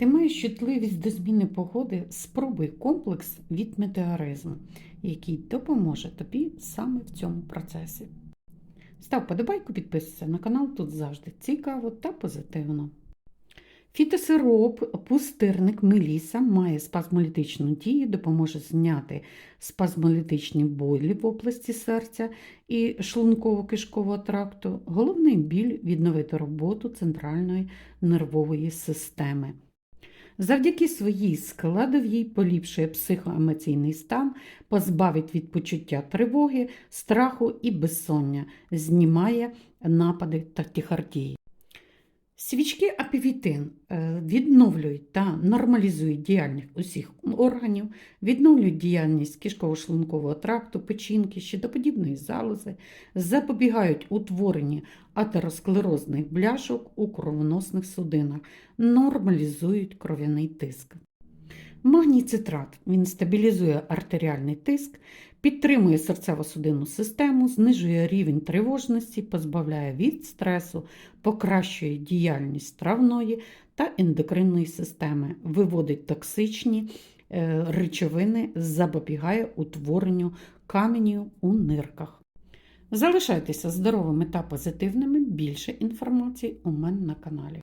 Ти маєш чутливість до зміни погоди, спробуй комплекс від метеоризму, який допоможе тобі саме в цьому процесі. Став подобайку, підписуйся на канал, тут завжди цікаво та позитивно. Фітосироп пустирник Меліса має спазмолітичну дію, допоможе зняти спазмолітичні болі в області серця і шлунково-кишкового тракту, головний біль відновити роботу центральної нервової системи. Завдяки своїй складовій поліпшує психоемоційний стан, позбавить від почуття тривоги, страху і безсоння, знімає напади та тихардії. Свічки апівітин е, відновлюють та нормалізують діяльність усіх органів, відновлюють діяльність кишково-шлункового тракту, печінки, щитоподібної залози, запобігають утворенню атеросклерозних бляшок у кровоносних судинах, нормалізують кров'яний тиск. Магній цитрат він стабілізує артеріальний тиск, підтримує серцево-судинну систему, знижує рівень тривожності, позбавляє від стресу, покращує діяльність травної та ендокринної системи, виводить токсичні е, речовини, запобігає утворенню каменю у нирках. Залишайтеся здоровими та позитивними. Більше інформації у мене на каналі.